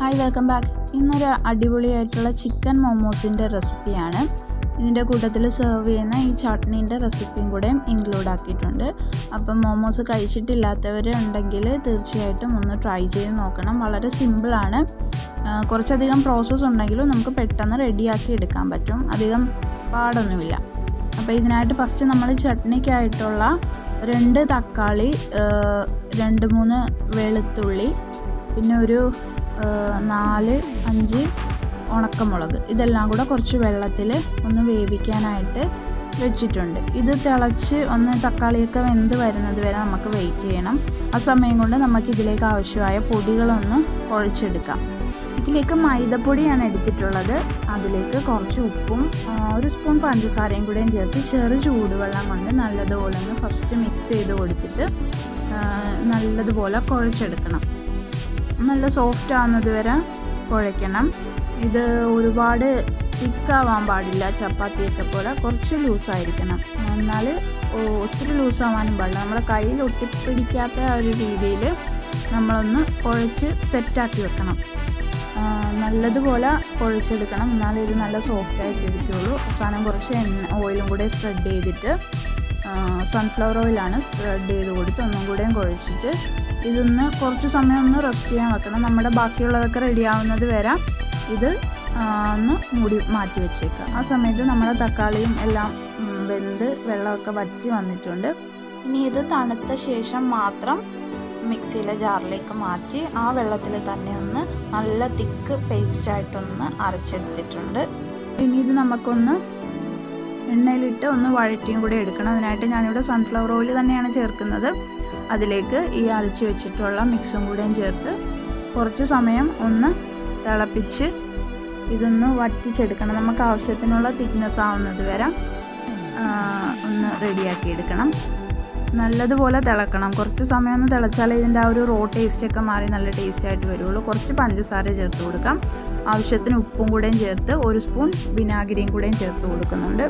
Hi welcome back ഇന്നൊരു അടിപൊളിയായിട്ടുള്ള chicken മോമോസിന്റെ റെസിപ്പിയാണ് ഇതിന്റെ കൂട്ടത്തിൽ സെർവ് ചെയ്യുന്ന ഈ ചട്നീന്റെ റെസിപ്പിയും കൂടെ ഇൻക്ലൂഡ് ആക്കിയിട്ടുണ്ട്. അപ്പം മോമോസ് കഴിച്ചിട്ടില്ലാത്തവർ ഉണ്ടെങ്കിൽ തീർച്ചയായിട്ടും ഒന്ന് ട്രൈ ചെയ്ത് നോക്കണം. വളരെ സിമ്പിളാണ് കുറച്ചധികം പ്രോസസ്സ് ഉണ്ടെങ്കിലും നമുക്ക് പെട്ടെന്ന് റെഡിയാക്കി എടുക്കാൻ പറ്റും. അധികം പാടൊന്നുമില്ല. അപ്പോൾ ഇതിനായിട്ട് ഫസ്റ്റ് നമ്മൾ ചട്നിക്കായിട്ടുള്ള രണ്ട് തക്കാളി രണ്ട് മൂന്ന് വെളുത്തുള്ളി പിന്നെ ഒരു നാല് അഞ്ച് ഉണക്കമുളക്. ഇതെല്ലാം കൂടെ കുറച്ച് വെള്ളത്തിൽ ഒന്ന് വേവിക്കാനായിട്ട് വെച്ചിട്ടുണ്ട്. ഇത് തിളച്ച് ഒന്ന് തക്കാളിയൊക്കെ വെന്ത് വരുന്നത് വരെ നമുക്ക് വെയിറ്റ് ചെയ്യണം. ആ സമയം കൊണ്ട് നമുക്ക് ഇതിലേക്ക് ആവശ്യമായ പൊടികളൊന്ന് കുഴച്ചെടുക്കാം. ഇതിലേക്ക് മൈദപ്പൊടിയാണ് എടുത്തിട്ടുള്ളത്. അതിലേക്ക് കുറച്ച് ഉപ്പും ഒരു സ്പൂൺ പഞ്ചസാരയും കൂടെയും ചേർത്ത് ചെറു ചൂടുവെള്ളം കൊണ്ട് നല്ലതുപോലെ ഒന്ന് ഫസ്റ്റ് മിക്സ് ചെയ്ത് കൊടുത്തിട്ട് നല്ലതുപോലെ കുഴച്ചെടുക്കണം. നല്ല സോഫ്റ്റ് ആവുന്നത് വരെ കുഴയ്ക്കണം. ഇത് ഒരുപാട് തിക്കാവാൻ പാടില്ല ചപ്പാത്തിയൊക്കെ പോലെ. കുറച്ച് ലൂസായിരിക്കണം എന്നാൽ ഒത്തിരി ലൂസാവാനും പാടില്ല. നമ്മുടെ കയ്യിൽ ഒട്ടിപ്പിടിക്കാത്ത ഒരു രീതിയിൽ നമ്മളൊന്ന് കുഴച്ച് സെറ്റാക്കി വെക്കണം. നല്ലതുപോലെ കുഴച്ചെടുക്കണം. എന്നാലേ ഇത് നല്ല സോഫ്റ്റ് ആയിട്ട് ഇരിക്കുള്ളൂ അവസാനം കുറച്ച് എണ്ണ ഓയിലും കൂടെ സ്പ്രെഡ് ചെയ്തിട്ട് സൺഫ്ലവർ ഓയിലാണ് സ്പ്രെഡ് ചെയ്ത് കൊടുത്ത് ഒന്നും കൂടെയും കുഴച്ചിട്ട് ഇതൊന്ന് കുറച്ച് സമയം ഒന്ന് റെസ്റ്റ് ചെയ്യാൻ വെക്കണം. നമ്മുടെ ബാക്കിയുള്ളതൊക്കെ റെഡി ആവുന്നത് വരെ ഇത് ഒന്ന് മൂടി മാറ്റി വെച്ചേക്കുക ആ സമയത്ത് നമ്മുടെ തക്കാളിയും എല്ലാം വെന്ത് വെള്ളമൊക്കെ വറ്റി വന്നിട്ടുണ്ട്. ഇനി ഇത് തണുത്ത ശേഷം മാത്രം മിക്സിയിലെ ജാറിലേക്ക് മാറ്റി ആ വെള്ളത്തിൽ തന്നെ ഒന്ന് നല്ല തിക്ക് പേസ്റ്റായിട്ടൊന്ന് അരച്ചെടുത്തിട്ടുണ്ട്. ഇനി ഇത് നമുക്കൊന്ന് എണ്ണയിലിട്ട് ഒന്ന് വഴറ്റിയും കൂടി എടുക്കണം. അതിനായിട്ട് ഞാനിവിടെ സൺഫ്ലവർ ഓയിൽ തന്നെയാണ് ചേർക്കുന്നത്. അതിലേക്ക് ഈ അരച്ച് വെച്ചിട്ടുള്ള മിക്സും കൂടെയും ചേർത്ത് കുറച്ച് സമയം ഒന്ന് തിളപ്പിച്ച് ഇതൊന്ന് വറ്റിച്ചെടുക്കണം. നമുക്ക് ആവശ്യത്തിനുള്ള തിക്നെസ് ആവുന്നത് വരെ ഒന്ന് റെഡിയാക്കി എടുക്കണം. നല്ലതുപോലെ തിളക്കണം. കുറച്ച് സമയം ഒന്ന് തിളച്ചാൽ ഇതിന്റെ ആ ഒരു റോ ടേസ്റ്റൊക്കെ മാറി നല്ല ടേസ്റ്റായിട്ട് വരുള്ളൂ. കുറച്ച് പഞ്ചസാര ചേർത്ത് കൊടുക്കാം. ആവശ്യത്തിന് ഉപ്പും കൂടെയും ചേർത്ത് ഒരു സ്പൂൺ വിനാഗിരിയും കൂടെയും ചേർത്ത് കൊടുക്കുന്നുണ്ട്.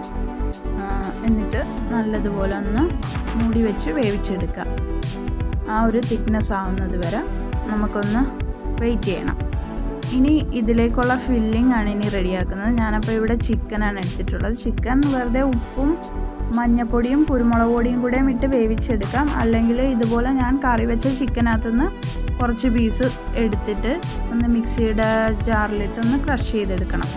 എന്നിട്ട് നല്ലതുപോലെ ഒന്ന് മൂടി വെച്ച് വേവിച്ചെടുക്കുക. ആ ഒരു തിക്നെസ് ആവുന്നത് വരെ നമുക്കൊന്ന് വെയിറ്റ് ചെയ്യണം. ഇനി ഇതിലേക്കുള്ള ഫില്ലിംഗ് ആണ് ഇനി റെഡിയാക്കുന്നത് ഞാനപ്പോൾ ഇവിടെ ചിക്കനാണ് എടുത്തിട്ടുള്ളത്. ചിക്കൻ വെറുതെ ഉപ്പും മഞ്ഞപ്പൊടിയും കുരുമുളക് പൊടിയും കൂടെ ഇട്ട് വേവിച്ചെടുക്കാം. അല്ലെങ്കിൽ ഇതുപോലെ ഞാൻ കറി വെച്ച ചിക്കനകത്തുനിന്ന് കുറച്ച് പീസ് എടുത്തിട്ട് ഒന്ന് മിക്സിയുടെ ജാറിലിട്ട് ഒന്ന് ക്രഷ് ചെയ്തെടുക്കണം.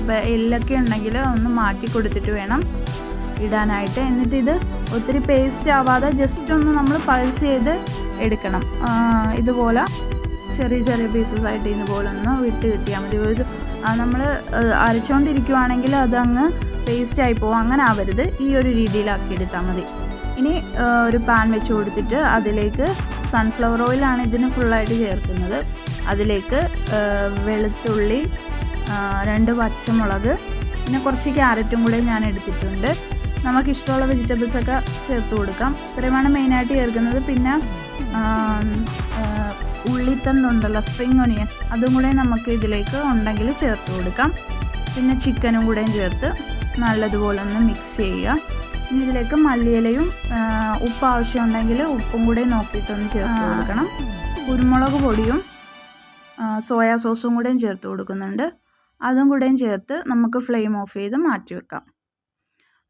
അപ്പോൾ എല്ലൊക്കെ ഉണ്ടെങ്കിൽ ഒന്ന് മാറ്റി കൊടുത്തിട്ട് വേണം ഇടാനായിട്ട്. എന്നിട്ട് ഇത് ഒത്തിരി പേസ്റ്റ് ആവാതെ ജസ്റ്റ് ഒന്ന് നമ്മൾ പൾസ് ചെയ്ത് എടുക്കണം. ഇതുപോലെ ചെറിയ ചെറിയ പീസസ് ആയിട്ട് ഇതുപോലെ ഒന്ന് വിട്ട് കിട്ടിയാൽ മതി. ഒരു നമ്മൾ അരച്ചുകൊണ്ടിരിക്കുവാണെങ്കിൽ അതങ്ങ് പേസ്റ്റ് ആയി പോകും അങ്ങനെ ആവരുത്. ഈ ഒരു രീതിയിലാക്കി എടുത്താൽ മതി. ഇനി ഒരു പാൻ വെച്ച് കൊടുത്തിട്ട് അതിലേക്ക് സൺഫ്ലവർ ഓയിലാണ് ഇതിന് ഫുള്ളായിട്ട് ചേർക്കുന്നത്. അതിലേക്ക് വെളുത്തുള്ളി രണ്ട് പച്ചമുളക് പിന്നെ കുറച്ച് ക്യാരറ്റും കൂടെ ഞാൻ എടുത്തിട്ടുണ്ട്. നമുക്ക് ഇഷ്ടമുള്ള വെജിറ്റബിൾസ് ഒക്കെ ചേർത്ത് കൊടുക്കാം. ഇത്രയുമാണ് മെയിനായിട്ട് ചേർക്കുന്നത്. പിന്നെ ഉള്ളിത്തണ്ടുണ്ടല്ലോ സ്പ്രിങ് ഒനിയൻ അതും കൂടെ നമുക്ക് ഇതിലേക്ക് ഉണ്ടെങ്കിൽ ചേർത്ത് കൊടുക്കാം. പിന്നെ ചിക്കനും കൂടെയും ചേർത്ത് നല്ലതുപോലെ ഒന്ന് മിക്സ് ചെയ്യുക. ഇനി ഇതിലേക്ക് മല്ലിയിലയും ഉപ്പ് ആവശ്യമുണ്ടെങ്കിൽ ഉപ്പും കൂടെ നോക്കിയിട്ടൊന്ന് ചേർത്ത് കൊടുക്കണം. കുരുമുളക് പൊടിയും സോയാ സോസും കൂടെയും ചേർത്ത് കൊടുക്കുന്നുണ്ട്. അതും കൂടെയും ചേർത്ത് നമുക്ക് ഫ്ലെയിം ഓഫ് ചെയ്ത് മാറ്റി വെക്കാം.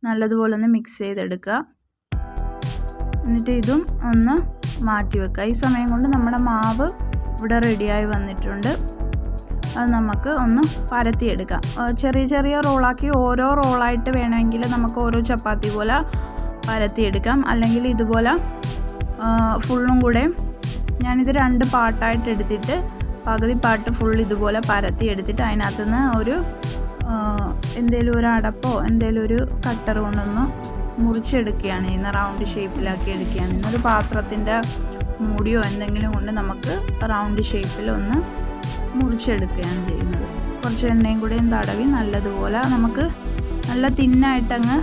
നല്ലതുപോലെ ഒന്ന് മിക്സ് ചെയ്തെടുക്കുക. എന്നിട്ട് ഇതും ഒന്ന് മാറ്റി വെക്കുക ഈ സമയം കൊണ്ട് നമ്മുടെ മാവ് ഇവിടെ റെഡിയായി വന്നിട്ടുണ്ട്. അത് നമുക്ക് ഒന്ന് പരത്തിയെടുക്കാം. ചെറിയ ചെറിയ റോളാക്കി ഓരോ റോളായിട്ട് വേണമെങ്കിൽ നമുക്ക് ഓരോ ചപ്പാത്തി പോലെ പരത്തിയെടുക്കാം. അല്ലെങ്കിൽ ഇതുപോലെ ഫുള്ളും കൂടെ ഞാനിത് രണ്ട് പാട്ടായിട്ട് എടുത്തിട്ട് പകുതി പാട്ട് ഫുൾ ഇതുപോലെ പരത്തി എടുത്തിട്ട് അതിനകത്തുനിന്ന് ഒരു എന്തെങ്കിലും ഒരു അടപ്പോ എന്തെങ്കിലും ഒരു കട്ടർ കൊണ്ടൊന്ന് മുറിച്ചെടുക്കുകയാണ് ഇന്ന് റൗണ്ട് ഷേപ്പിലാക്കി എടുക്കുകയാണ്. ഇന്നൊരു പാത്രത്തിന്റെ മൂടിയോ എന്തെങ്കിലും കൊണ്ട് നമുക്ക് റൗണ്ട് ഷേപ്പിൽ ഒന്ന് മുറിച്ചെടുക്കുകയാണ് ചെയ്യുന്നത്. കുറച്ച് എണ്ണയും കൂടെയും തടവി നല്ലതുപോലെ നമുക്ക് നല്ല തിന്നായിട്ടങ്ങ്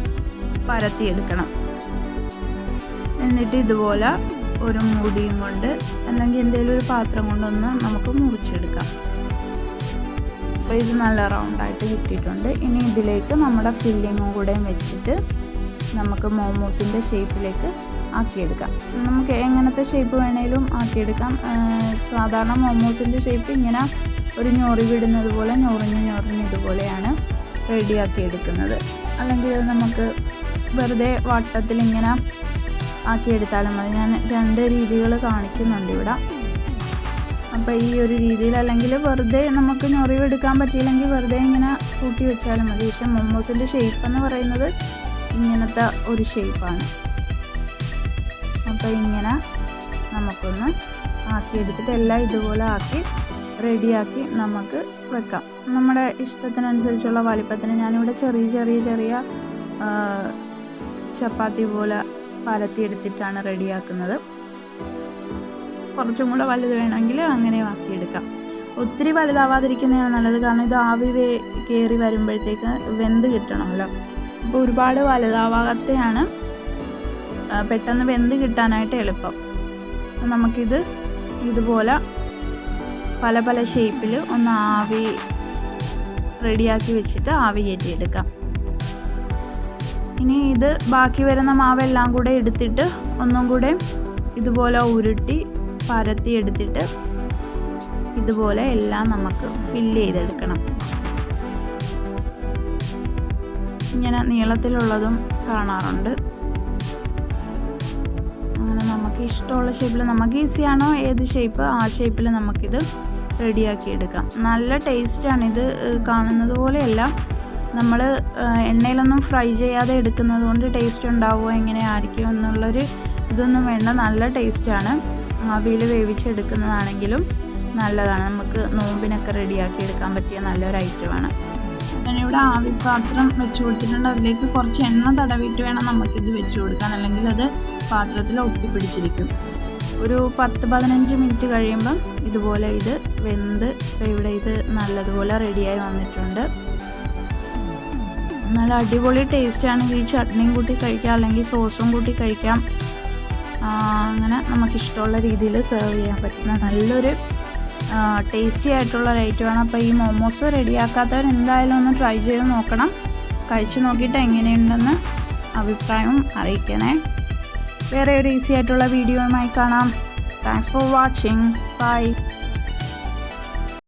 പരത്തിയെടുക്കണം. എന്നിട്ട് ഇതുപോലെ ഒരു മുടിയും കൊണ്ട് അല്ലെങ്കിൽ എന്തെങ്കിലും ഒരു പാത്രം കൊണ്ടൊന്ന് നമുക്ക് മുറിച്ചെടുക്കാം. അപ്പോൾ ഇത് നല്ല റൗണ്ടായിട്ട് കിട്ടിയിട്ടുണ്ട്. ഇനി ഇതിലേക്ക് നമ്മുടെ ഫില്ലിങ്ങും കൂടെയും വെച്ചിട്ട് നമുക്ക് മോമോസിന്റെ ഷേപ്പിലേക്ക് ആക്കിയെടുക്കാം. നമുക്ക് എങ്ങനത്തെ ഷേപ്പ് വേണേലും ആക്കിയെടുക്കാം. സാധാരണ മോമോസിന്റെ ഷേപ്പ് ഇങ്ങനെ ഒരു ഞൊറി വിടുന്നത് പോലെ ഞൊറിഞ്ഞ് ഞൊറിഞ്ഞ് ഇതുപോലെയാണ് റെഡിയാക്കി എടുക്കുന്നത് അല്ലെങ്കിൽ നമുക്ക് വെറുതെ വട്ടത്തിൽ ഇങ്ങനെ ആക്കിയെടുത്താലും മതി. ഞാൻ രണ്ട് രീതികൾ കാണിക്കുന്നുണ്ട് ഇവിടെ. അപ്പോൾ ഈ ഒരു രീതിയിൽ അല്ലെങ്കിൽ വെറുതെ നമുക്ക് ഞൊറിവെടുക്കാൻ പറ്റിയില്ലെങ്കിൽ വെറുതെ ഇങ്ങനെ കൂട്ടി വെച്ചാലും മതി. പക്ഷെ മൊമോസിന്റെ ഷേപ്പ് എന്ന് പറയുന്നത് ഇങ്ങനത്തെ ഒരു ഷേപ്പാണ് അപ്പോൾ ഇങ്ങനെ നമുക്കൊന്ന് ആക്കി ആക്കിയെടുത്തിട്ട് എല്ലാം ഇതുപോലെ ആക്കി റെഡിയാക്കി നമുക്ക് വെക്കാം. നമ്മുടെ ഇഷ്ടത്തിനനുസരിച്ചുള്ള വലിപ്പത്തിന് ഞാനിവിടെ ചെറിയ ചെറിയ ചെറിയ ചപ്പാത്തി പോലെ പരത്തി എടുത്തിട്ടാണ് റെഡിയാക്കുന്നത് കുറച്ചും കൂടെ വലുത് വേണമെങ്കിൽ അങ്ങനെ ആക്കിയെടുക്കാം ഒത്തിരി വലുതാവാതിരിക്കുന്നതാണ് നല്ലത്. കാരണം ഇത് ആവി കയറി വരുമ്പോഴത്തേക്ക് വെന്ത് കിട്ടണമല്ലോ. അപ്പോൾ ഒരുപാട് വലുതാവാത്തെയാണ് പെട്ടെന്ന് വെന്ത് കിട്ടാനായിട്ട് എളുപ്പം. നമുക്കിത് ഇതുപോലെ പല പല ഷേപ്പിൽ ഒന്ന് ആവി റെഡിയാക്കി വെച്ചിട്ട് ആവി കയറ്റിയെടുക്കാം. ഇനി ഇത് ബാക്കി വരുന്ന മാവെല്ലാം കൂടെ എടുത്തിട്ട് ഒന്നും കൂടെ ഇതുപോലെ ഉരുട്ടി പരത്തി എടുത്തിട്ട് ഇതുപോലെ എല്ലാം നമുക്ക് ഫില്ല് ചെയ്തെടുക്കണം. ഇങ്ങനെ നീളത്തിലുള്ളതും കാണാറുണ്ട്. അങ്ങനെ നമുക്ക് ഇഷ്ടമുള്ള ഷേപ്പിൽ നമുക്ക് ഈസിയാണോ ഏത് ഷേപ്പ് ആ ഷേപ്പിൽ നമുക്കിത് റെഡിയാക്കി എടുക്കാം. നല്ല ടേസ്റ്റാണ് ഇത് കാണുന്നത് പോലെയല്ല. നമ്മൾ എണ്ണയിലൊന്നും ഫ്രൈ ചെയ്യാതെ എടുക്കുന്നത് കൊണ്ട് ടേസ്റ്റ് ഉണ്ടാവുമോ എങ്ങനെയായിരിക്കും എന്നുള്ളൊരു ഇതൊന്നും വേണ്ട. നല്ല ടേസ്റ്റാണ് ആവിയിൽ വേവിച്ചെടുക്കുന്നതാണെങ്കിലും നല്ലതാണ്. നമുക്ക് നോമ്പിനൊക്കെ റെഡിയാക്കി എടുക്കാൻ പറ്റിയ നല്ലൊരു ഐറ്റമാണ് ഞാനിവിടെ ആവി പാത്രം വെച്ച് കൊടുത്തിട്ടുണ്ട് അതിലേക്ക് കുറച്ച് എണ്ണ തടവിട്ട് വേണം നമുക്കിത് വെച്ച് കൊടുക്കാൻ. അല്ലെങ്കിൽ അത് പാത്രത്തിൽ ഒട്ടിപ്പിടിച്ചിരിക്കും ഒരു പത്ത് പതിനഞ്ച് മിനിറ്റ് കഴിയുമ്പം ഇതുപോലെ ഇത് വെന്ത് ഇവിടെ ഇത് നല്ലതുപോലെ റെഡിയായി വന്നിട്ടുണ്ട്. നല്ല അടിപൊളി ടേസ്റ്റാണ് ഈ ചട്നിയും കൂട്ടി കഴിക്കാം അല്ലെങ്കിൽ സോസും കൂട്ടി കഴിക്കാം. അങ്ങനെ നമുക്കിഷ്ടമുള്ള രീതിയിൽ സെർവ് ചെയ്യാൻ പറ്റുന്ന നല്ലൊരു ടേസ്റ്റി ആയിട്ടുള്ള റേറ്റുമാണ് അപ്പോൾ ഈ മോമോസ് റെഡിയാക്കാത്തവർ എന്തായാലും ഒന്ന് ട്രൈ ചെയ്ത് നോക്കണം. കഴിച്ചു നോക്കിയിട്ട് എങ്ങനെയുണ്ടെന്ന് അഭിപ്രായം അറിയിക്കണേ. വേറെ ഒരു ഈസി ആയിട്ടുള്ള വീഡിയോയുമായി കാണാം. Thanks for watching bye